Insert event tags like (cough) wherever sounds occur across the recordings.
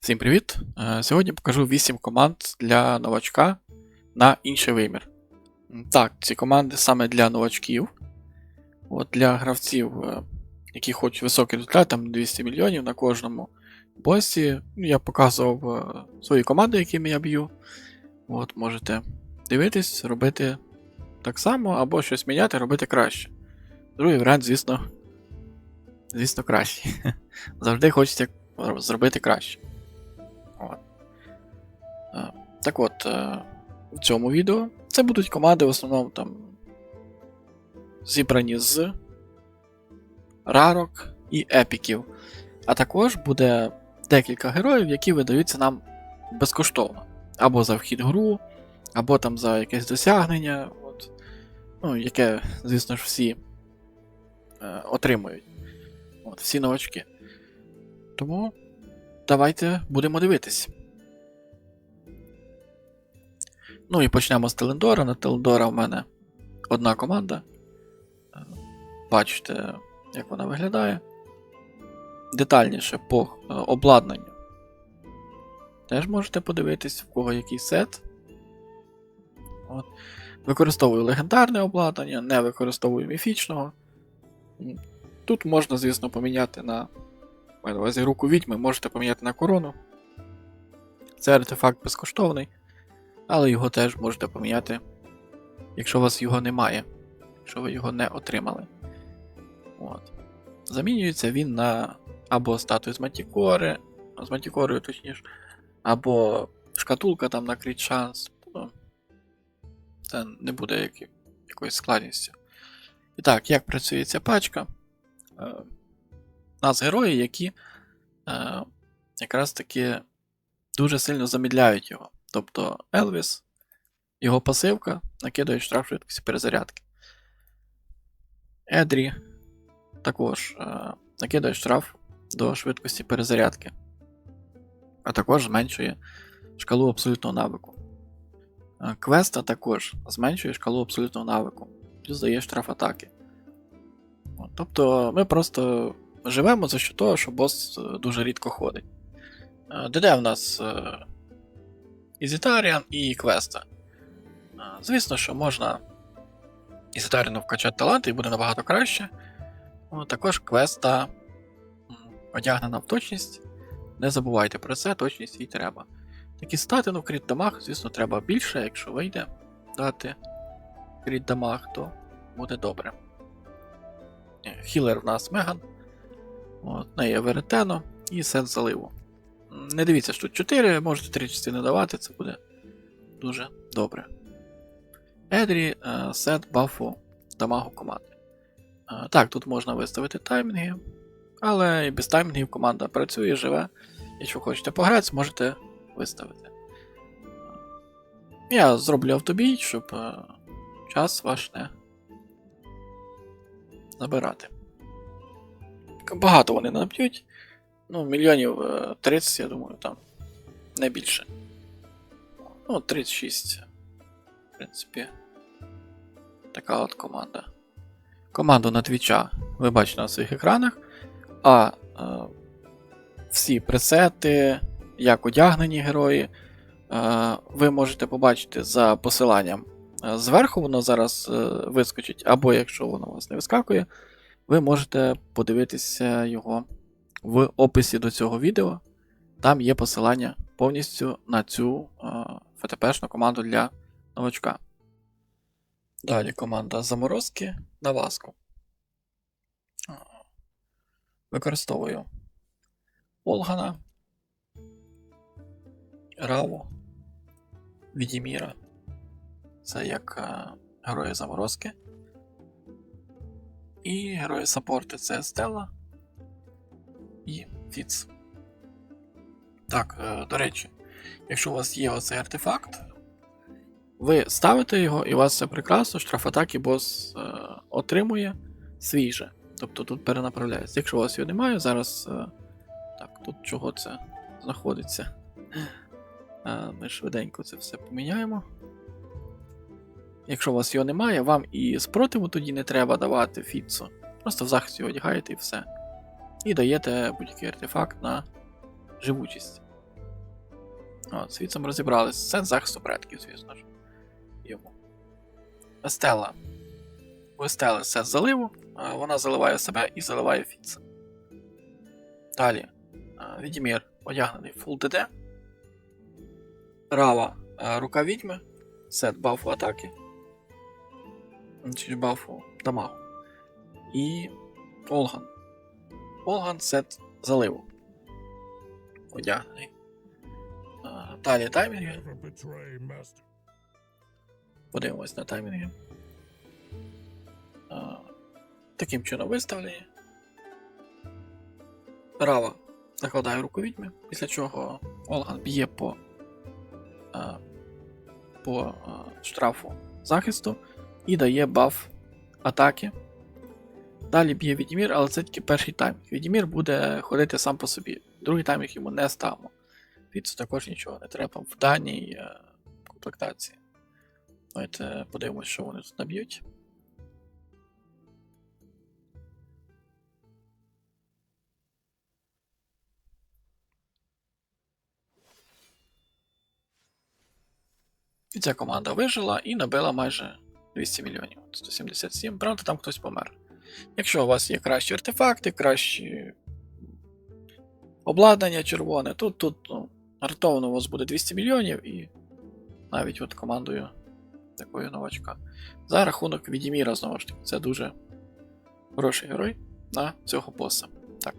Всім привіт! Е, Сьогодні покажу 8 команд для новачка на інший вимір. Так, ці команди саме для новачків. От Для гравців, е, які хочуть високий результат, там 200 мільйонів на кожному босі. Ну, Я показував е, свої команди, якими я б'ю. От, Можете дивитись, робити так само, або щось міняти, робити краще. Другий варіант, звісно, звісно, кращий. (laughs) Завжди хочеться зробити краще. Так от, е, в цьому відео це будуть команди в основному там зібрані з рарок і епіків. А також буде декілька героїв, які видаються нам безкоштовно. Або за вхід в гру, або там за якесь досягнення, от, ну, яке, звісно ж, всі е, отримують. От, всі новачки. Тому давайте будемо дивитись. Ну і почнемо з Телендора. На Телендора в мене одна команда. Е, Бачите, як вона виглядає. Детальніше по е, обладнанню. Теж можете подивитись, в кого який сет. От. Використовую легендарне обладнання, не використовую міфічного. Тут можна, звісно, поміняти на маю на увазі руку відьми, можете поміняти на корону. Це артефакт безкоштовний, але його теж можете поміняти, якщо у вас його немає, якщо ви його не отримали. От. Замінюється він на або статую з Мантікори, з Мантікорою, точніше, або шкатулка там на кріт шанс. Ну, це не буде як, якоюсь складністю. І так, як працює ця пачка? Е, у нас герої, які е, якраз таки дуже сильно замідляють його. Тобто Елвіс, його пасивка накидає штраф швидкості перезарядки. Едрі також е, накидає штраф до швидкості перезарядки, а також зменшує шкалу абсолютного навику. Е, Квеста також зменшує шкалу абсолютного навику, плюс дає штраф атаки. Тобто ми просто живемо за що того, що бос е, дуже рідко ходить. Е, ДД в нас е, Ізітаріан і Квеста. Звісно, що можна Ізітаріану вкачати таланти і буде набагато краще. Також квеста одягнена в точність. Не забувайте про це, точність їй треба. Такі стати, ну, в кріт дамаг, звісно, треба більше, якщо вийде дати кріт дамаг, то буде добре. Е, Хілер в нас Меган. От, неї Веретено і сет заливу. Не дивіться, що тут 4, можете 3 частини давати, це буде дуже добре. Едрі е, сет бафу дамагу команди. Е, Так, тут можна виставити таймінги, але і без таймінгів команда працює, живе. Якщо хочете пограти, зможете виставити. Я зроблю автобій, щоб е, час ваш не забирати. Багато вони наб'ють. Ну, мільйонів е, 30, я думаю, там. Не більше. Ну, 36. В принципі. Така от команда. Команду на твіча ви бачите на своїх екранах. А е, всі пресети, як одягнені герої, е, ви можете побачити за посиланням Е, зверху, воно зараз е, вискочить, або якщо воно у вас не вискакує, ви можете подивитися його в описі до цього відео. Там є посилання повністю на цю ФТПшну команду для новачка. Далі команда заморозки на васку. Використовую Олгана, Раву, Відіміра. Це як е, герої заморозки. І герої саппорти це Стелла і Фіц. Так, е, до речі, якщо у вас є оцей артефакт, ви ставите його, і у вас все прекрасно, штраф атаки бос е, отримує свіже. Тобто тут перенаправляється. Якщо у вас його немає, зараз. Е, так, тут чого це знаходиться? Ми швиденько це все поміняємо. Якщо у вас його немає, вам і спротиву тоді не треба давати фіцу. Просто в захист його одягаєте і все. І даєте будь-який артефакт на живучість. От, ми розібрались. Це захисту предків, звісно ж. Йому. Естела. У Естели з заливу. Вона заливає себе і заливає Фіца. Далі. а, Відімір одягнений Full DD. Рава рука відьми. Сет бафу атаки. Чи бафу дамагу. І Олган. Олган сет заливу. Одягнений. Далі таймінги. Подивимось на таймінги. Таким чином виставлені. Рава накладає руку відьми, після чого Олган б'є по, по штрафу захисту і дає баф атаки. Далі б'є Відімір, але це тільки перший таймінг. Відімір буде ходити сам по собі. Другий таймінг йому не ставимо. Від також нічого не треба в даній е, комплектації. Давайте подивимось, що вони тут наб'ють. І ця команда вижила і набила майже 200 мільйонів. 177. Правда, там хтось помер. Якщо у вас є кращі артефакти, кращі обладнання червоне, тут, тут ну, у вас буде 200 мільйонів і навіть от командою такою новачка. За рахунок Відіміра, знову ж таки, це дуже хороший герой на цього боса. Так,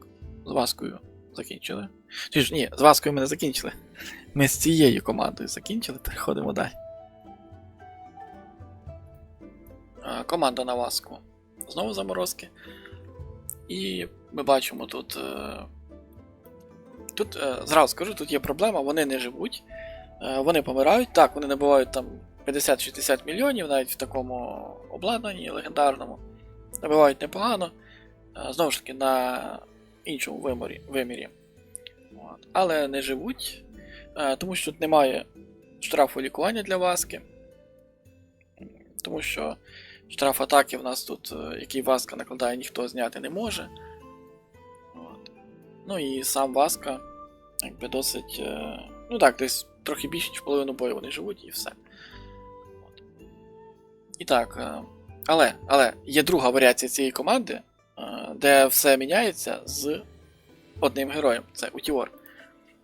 з Васкою закінчили. Чи ж ні, з Васкою ми не закінчили. Ми з цією командою закінчили, переходимо далі. Команда на Васку. Знову заморозки. І ми бачимо тут. е, Тут, е, зразу скажу, тут є проблема, вони не живуть. Е, Вони помирають. Так, вони набувають там 50-60 мільйонів, навіть в такому обладнанні легендарному. Набивають непогано. Знову ж таки, на іншому вимірі. вимірі. От. Але не живуть, тому що тут немає штрафу лікування для Васки. Тому що штраф атаки в нас тут, е, який Васка накладає, ніхто зняти не може. От. Ну і сам Васка, якби досить. е, Ну так, десь трохи більше, ніж половину бою вони живуть і все. От. І так. е, Але, але є друга варіація цієї команди, де все міняється з одним героєм це Утіор.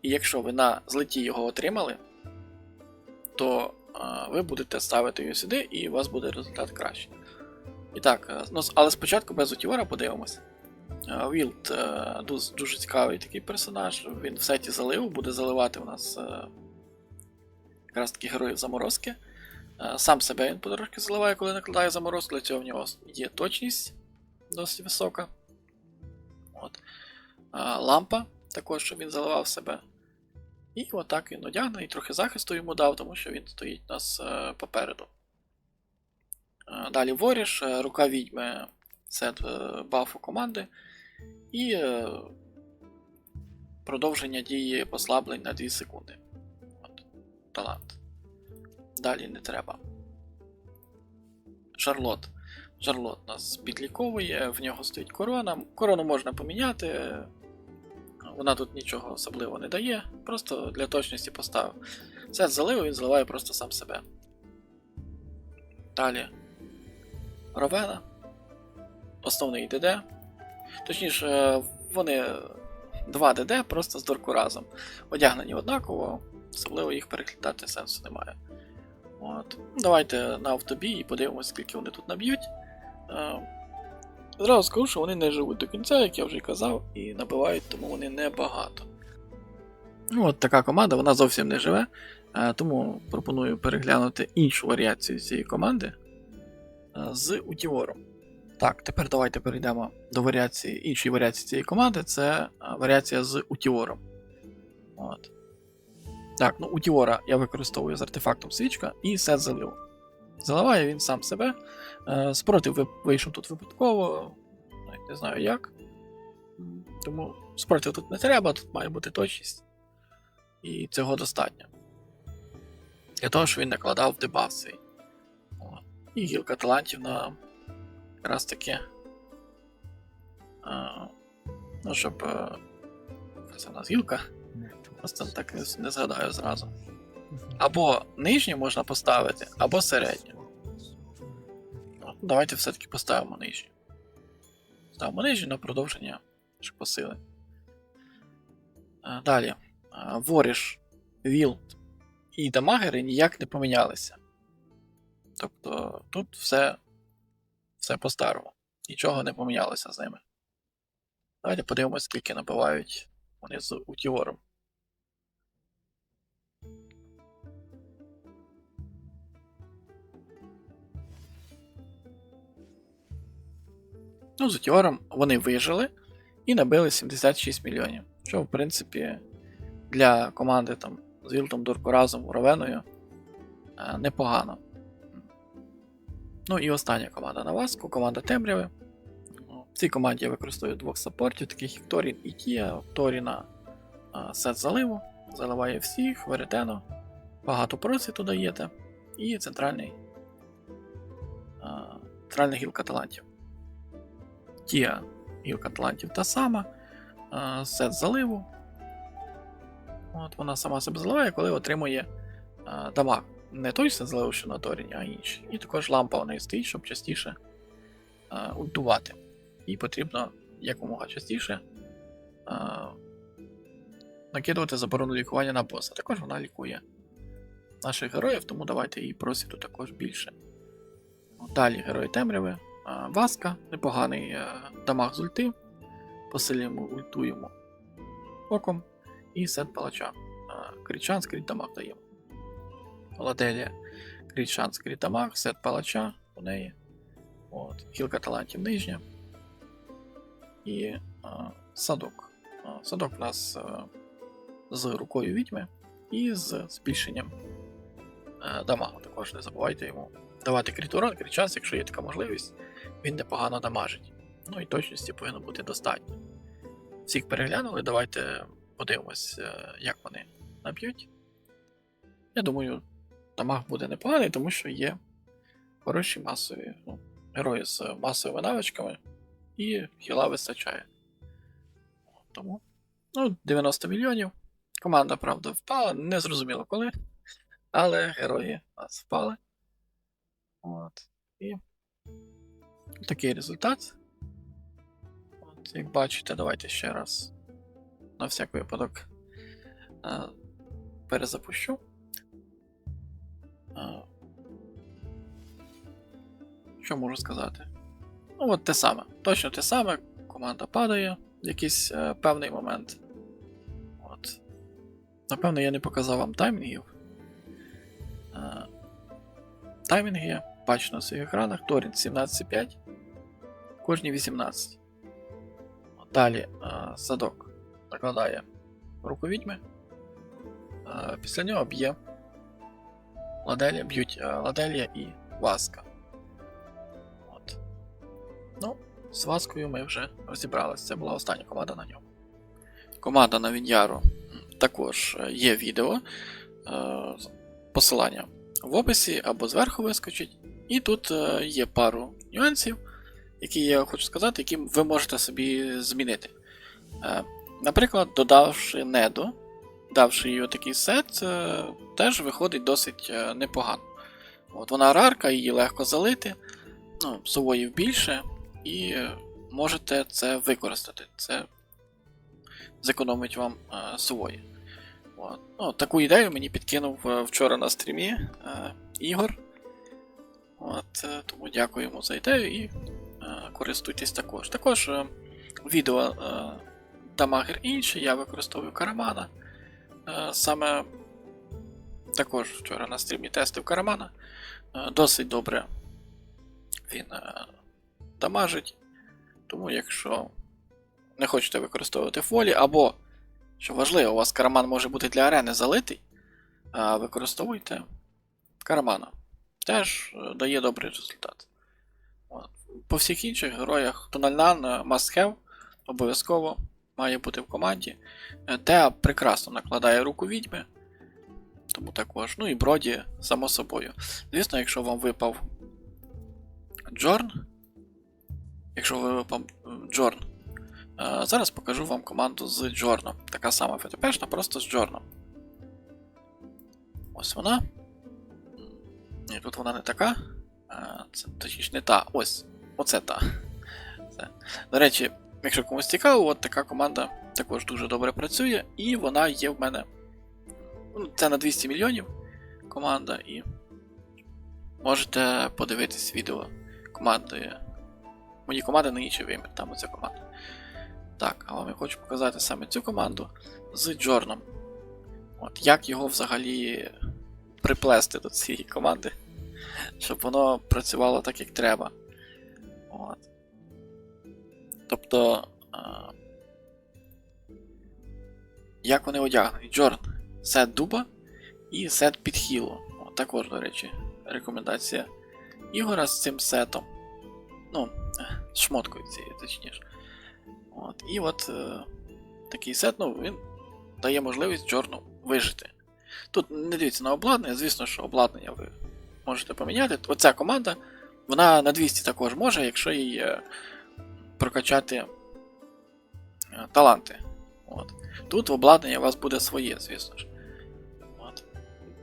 І якщо ви на злеті його отримали, то ви будете ставити його сюди, і у вас буде результат кращий. І так, е, ну, але спочатку без Утіора подивимося. Е, Вілд е, дуже, цікавий такий персонаж. Він в сеті залив, буде заливати у нас якраз таки героїв заморозки. Сам себе він потрошки заливає, коли накладає заморозку, для цього в нього є точність досить висока. От. Лампа, також, щоб він заливав себе. І отак він одягне, і трохи захисту йому дав, тому що він стоїть у нас е, попереду. Е, далі Воріш, е, рука відьми, сет бафу команди. І продовження дії послаблень на 2 секунди. От, талант. Далі не треба. Шарлот. Шарлот нас підліковує, в нього стоїть корона. Корону можна поміняти. Вона тут нічого особливо не дає, просто для точності поставив. Це залив, він зливає просто сам себе. Далі. Ровена. Основний ДД. Точніше, е, вони 2 ДД просто з дорку разом. Одягнені однаково, особливо їх переглядати сенсу немає. От. Давайте на автобій і подивимося, скільки вони тут наб'ють. Зразу скажу, що вони не живуть до кінця, як я вже казав, і набивають, тому вони небагато. Ну, от така команда, вона зовсім не живе, е, тому пропоную переглянути іншу варіацію цієї команди е, з Утівором. Так, тепер давайте перейдемо до варіації, іншої варіації цієї команди це е, варіація з Утівором. От. Так, ну Утіора я використовую з артефактом свічка і сет заливу. Заливає він сам себе. Е, Спротив вийшов тут випадково, навіть не знаю як. Тому спротив тут не треба, тут має бути точність. І цього достатньо. Для того, щоб він накладав. О. І гілка талантів на якраз таки. е, Ну, щоб. е, Це в нас гілка. Просто так не згадаю зразу. Або нижню можна поставити, або середню. Давайте все-таки поставимо нижню. Ставимо нижню на продовження посили. Е, Далі. Е, Воріш, Вілд і дамагери ніяк не помінялися. Тобто тут все, все по-старому. Нічого не помінялося з ними. Давайте подивимось, скільки набивають вони з утіором. Ну, з утіором вони вижили і набили 76 мільйонів. Що, в принципі, для команди там з Вілтом Дуркоразом Ровеною е, непогано. Ну і остання команда на Васку, команда Темряви. В цій команді я використовую двох саппортів, таких як Торін і Тія. Торіна е, сет заливу, заливає всіх, Веретено, багато просвіту даєте, і центральний, е, центральна гілка талантів. Тія гілка талантів та сама, е, сет заливу. От вона сама себе заливає, коли отримує е, дамаг. Не той сет заливу, що на Торіні, а інший. І також лампа у неї стоїть, щоб частіше е, ультувати. Їй потрібно якомога частіше накидувати заборону лікування на боса. Також вона лікує наших героїв, тому давайте їй просвіту також більше. Далі герої темряви. Васка, непоганий е, дамаг з ульти. Посилюємо, ультуємо оком. І сет палача. Крічан, скріт дамаг даємо. Ладелія, крічан, скріт дамаг, сет палача у неї. От, Хілка талантів нижня. І е, садок. Е, Садок у нас е, з рукою відьми і з збільшенням е, дамагу. Також не забувайте йому давати кріт урон, кріт якщо є така можливість, він непогано дамажить. Ну і точності повинно бути достатньо. Всіх переглянули, давайте подивимось, е, як вони наб'ють. Я думаю, дамаг буде непоганий, тому що є хороші масові ну, герої з масовими навичками, і хіла вистачає. Тому ну, 90 мільйонів. Команда, правда, впала, не зрозуміло коли. Але герої нас впали. От. І такий результат. От, як бачите, давайте ще раз на всяк випадок е, перезапущу. Е, що можу сказати? Ну, от те саме. Точно те саме. Команда падає в якийсь е, певний момент. От. Напевно, я не показав вам таймінгів. Е, таймінги бачу на своїх екранах. Торін 17,5. Кожні 18. Далі е, садок накладає руку відьми. Е, після нього б'є Ладелія, б'ють е, Ладелія і Васка. От. Ну, з Васкою ми вже розібралися. Це була остання команда на ньому. Команда на Віняру також є відео. Посилання в описі або зверху вискочить. І тут е, є пару нюансів, які я хочу сказати, які ви можете собі змінити. Е, Наприклад, додавши неду, давши їй такий сет, е, теж виходить досить непогано. От вона рарка, її легко залити, ну, сувоїв більше, і можете це використати. Це зекономить вам сувої. От. Ну, таку ідею мені підкинув вчора на стрімі Ігор. От, е, тому дякую йому за ідею і е, користуйтесь також. Також е, відео дамагер інший, я використовую Карамана. Саме також вчора на стрімі тестив Карамана. Досить добре він дамажить. Тому якщо не хочете використовувати фолі, або, що важливо, у вас караман може бути для арени залитий, використовуйте карамана. Теж е, дає добрий результат. По всіх інших героях Тональнан е, must have, обов'язково має бути в команді. Е, Теа прекрасно накладає руку відьми. Тому також. Ну і Броді, само собою. Звісно, якщо вам випав Джорн. Якщо ви випав Джорн, Зараз покажу вам команду з Джорном. Така сама ФТПшна, просто з Джорном. Ось вона. Ні, тут вона не така. Це точніше не та. Ось. Оце та. Це. До речі, якщо комусь цікаво, от така команда також дуже добре працює, і вона є в мене. Ну, це на 200 мільйонів команда, і можете подивитись відео команди. Мої команди на інший вимір, там оця команда. Так, а вам я хочу показати саме цю команду з Джорном. От, як його взагалі приплести до цієї команди, щоб воно працювало так, як треба. От. Тобто. А... Як вони одягнені? Джорн, сет дуба і сет підхілу. От, також, до речі, рекомендація Ігора з цим сетом. Ну, шмоткою цією, точніше. От, і от е, такий сет, ну, він дає можливість Джорну вижити. Тут не дивіться на обладнання, звісно, що обладнання ви можете поміняти. Оця команда, вона на 200 також може, якщо їй е, прокачати е, таланти. От. Тут обладнання у вас буде своє, звісно ж. От.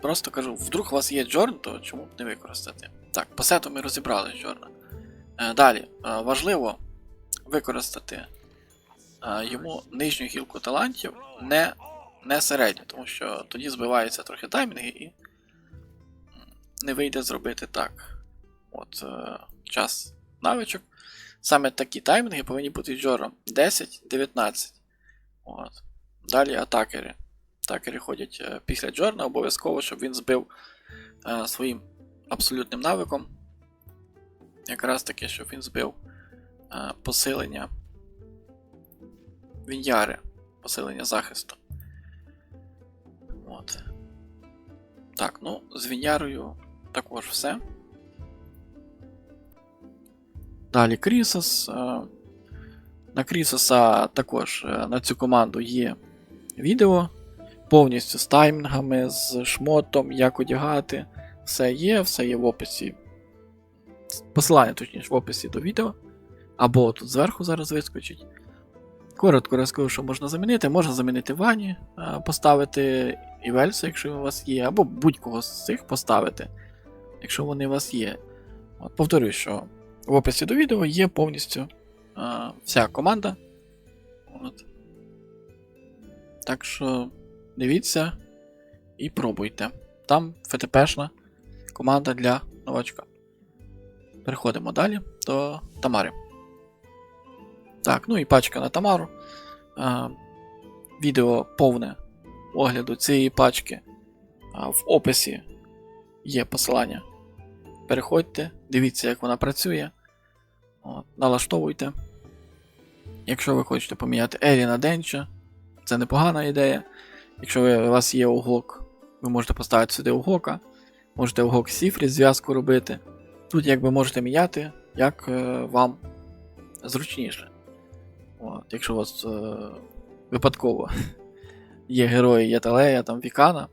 Просто кажу, вдруг у вас є Джорн, то чому б не використати? Так, по сету ми розібрали Джорна. Е, далі, важливо використати йому нижню гілку талантів, не, не середню, тому що тоді збиваються трохи таймінги і не вийде зробити так. От е, час навичок. Саме такі таймінги повинні бути джором 10-19. От. Далі атакери. Атакери ходять е, після Джорна, обов'язково, щоб він збив е, своїм абсолютним навиком. Якраз таки, щоб він збив е, посилення Віньяри, посилення захисту. Так, ну, з Вінярою також все. Далі Крісос. Е, На Крісоса також е, на цю команду є відео. Повністю з таймінгами, з шмотом, як одягати. Все є, все є в описі. Посилання, точніше, в описі до відео. Або тут зверху зараз вискочить. Коротко розкажу, що можна замінити. Можна замінити Вані, поставити Івельса, якщо у вас є, або будь-кого з цих поставити, якщо вони у вас є. От, Повторюю, що в описі до відео є повністю а, вся команда. От. Так що дивіться і пробуйте. Там ФТПшна команда для новачка. Переходимо далі до Тамари. Так, ну і пачка на Тамару. А, відео повне огляду цієї пачки. А, в описі є посилання. Переходьте, дивіться, як вона працює. От, налаштовуйте. Якщо ви хочете поміняти Елі на Денча, це непогана ідея. Якщо ви, у вас є угок, ви можете поставити сюди угока. Можете угок Сіфрі зв'язку робити. Тут якби можете міняти, як е, вам зручніше. От, якщо у вас е, випадково є герої Яталея, там Вікана.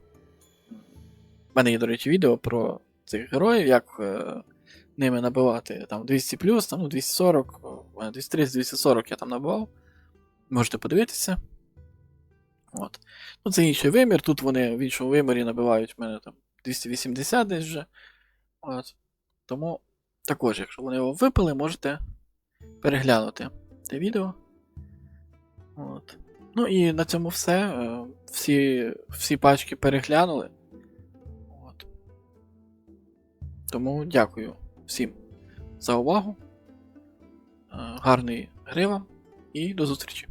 У мене є, до речі, відео про цих героїв, як е, ними набивати там 200 там, ну, 240, у мене 230-240 я там набивав. Можете подивитися. От. Ну, це інший вимір. Тут вони в іншому вимірі набивають в мене там 280 десь вже. От. Тому також, якщо вони його випили, можете переглянути те відео. От. Ну і на цьому все. Е, Всі, всі пачки переглянули. От. Тому дякую всім за увагу. Е, Гарної гри вам і до зустрічі!